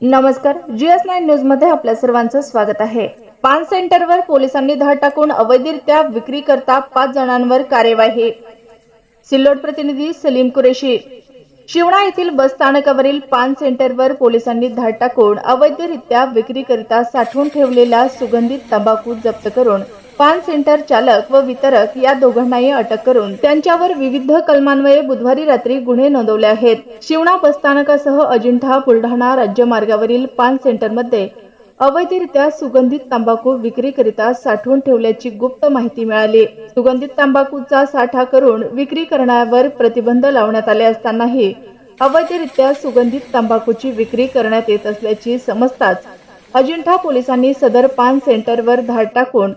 नमस्कार GS nine न्यूजमध्ये आपल्या सर्वांचं स्वागत आहे. पान सेंटरवर पोलिसांनी धाड टाकून अवैधरित्या विक्री करता पाच जणांवर कार्यवाही. सिल्लोड प्रतिनिधी सलीम कुरेशी. शिवणा येथील बस स्थानकावरील पान सेंटरवर पोलिसांनी धाड टाकून अवैधरित्या विक्रीकरिता साठवून ठेवलेला सुगंधित तंबाखू जप्त करून पान सेंटर चालक व वितरक या दोघांनाही अटक करून त्यांच्यावर विविध कलमान्वये बुधवारी रात्री गुन्हे नोंदवले आहेत. शिवणा बसस्थानकासह अजिंठा बुलढाणा राज्य मार्गावरील पान सेंटरमध्ये अवैधरित्या सुगंधित तंबाखू विक्रीकरिता साठवून ठेवल्याची गुप्त माहिती मिळाली. सुगंधित तंबाखूचा साठा करून विक्री करण्यावर प्रतिबंध लावण्यात आले असतानाही अवैधरित्या सुगंधित तंबाखूची विक्री करण्यात येत असल्याची समजताच अजिंठा पोलिसांनी सदर पान सेंटरवर धाड टाकून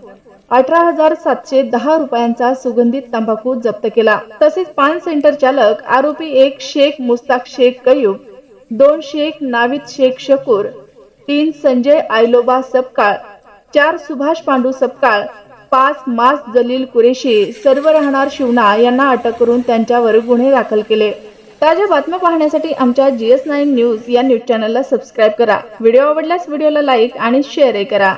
अठरा हजार सातशे दहा रुपयांचा सुगंधित तंबाखू जप्त केला. तसेच पान सेंटर चालक आरोपी एक शेख मुस्ताक शेख कयूब दोन शेख नाविद शेख शकूर तीन संजय आयलोबा सपकाळ चार सुभाष पांडू सपकाळ पाच मास जलील कुरेशी सर्व राहणार शिवना यांना अटक करून त्यांच्यावर गुन्हे दाखल केले. ताज्या बातम्या पाहण्यासाठी आमच्या जीएस नाईन न्यूज या न्यूज चॅनलला सबस्क्राईब करा. व्हिडिओ आवडल्यास व्हिडिओला लाईक आणि शेअरही करा.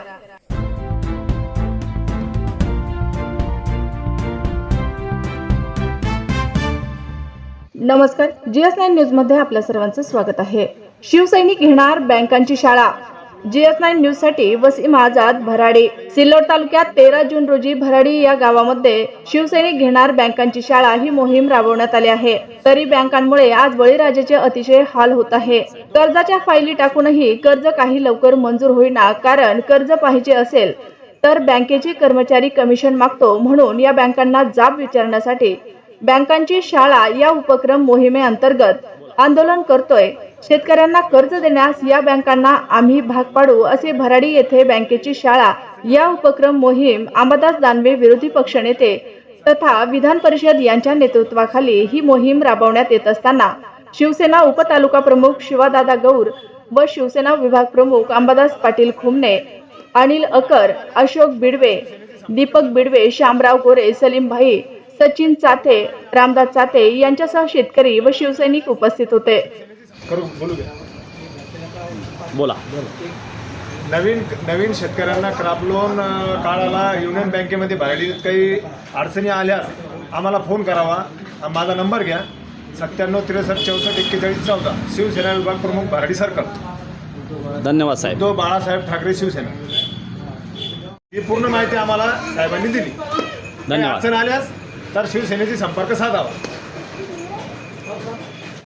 नमस्कार जीएस नाईन न्यूजमध्ये आपल्या सर्वांचं स्वागत आहे. शिवसैनिक घेणार बँकांची शाळा. जीएस नाईन न्यूजसाठी वसीम आझाद भराडी. सिल्लोड तालुक्यात तेरा जून रोजी भराडी या गावामध्ये शिवसैनिक घेणार बँकांची शाळा ही मोहीम राबवण्यात आली आहे. तरी बँकांमुळे आज बळीराजाचे अतिशय हाल होत आहे. कर्जाच्या फायली टाकूनही कर्ज काही लवकर मंजूर होईना कारण कर्ज पाहिजे असेल तर बँकेचे कर्मचारी कमिशन मागतो म्हणून या बँकांना जाब विचारण्यासाठी बँकांची शाळा या उपक्रम मोहिमेअंतर्गत आंदोलन करतोय. शेतकऱ्यांना कर्ज देण्यास या बँकांना आम्ही भाग पाडू असे भराडी येथे बँकेची शाळा या उपक्रम मोहीम आंबादास दानवे विरोधी पक्षनेते तथा विधान परिषद यांच्या नेतृत्वाखाली ही मोहीम राबवण्यात येत असताना शिवसेना उपतालुका प्रमुख शिवादादा गौर व शिवसेना विभाग प्रमुख अंबादास पाटील खुमने अनिल अकर अशोक बिडवे दीपक बिडवे श्यामराव गोरे सलीम भाई सचिन चाथे रामदास चाथे यांच्यासह शेतकरी व शिवसैनिक उपस्थित होते. बोलू नवीन नवीन शेतकऱ्यांना क्रॉप लोन काढायला युनियन बँकेमध्ये भरायला काही अडचणी आल्यास आम्हाला फोन करावा. हा माझा नंबर घ्या. सत्त्याण्णव त्रेसष्ट चौसष्ट एक्केचाळीस चौदा. शिवसेना विभाग प्रमुख भराडी सर्कल धन्यवाद साहेब. तो बाळासाहेब ठाकरे शिवसेना. ही पूर्ण माहिती आम्हाला साहेबांनी दिली. धन्यवाद. अडचण आल्यास तर शिवसेनेशी संपर्क साधावा.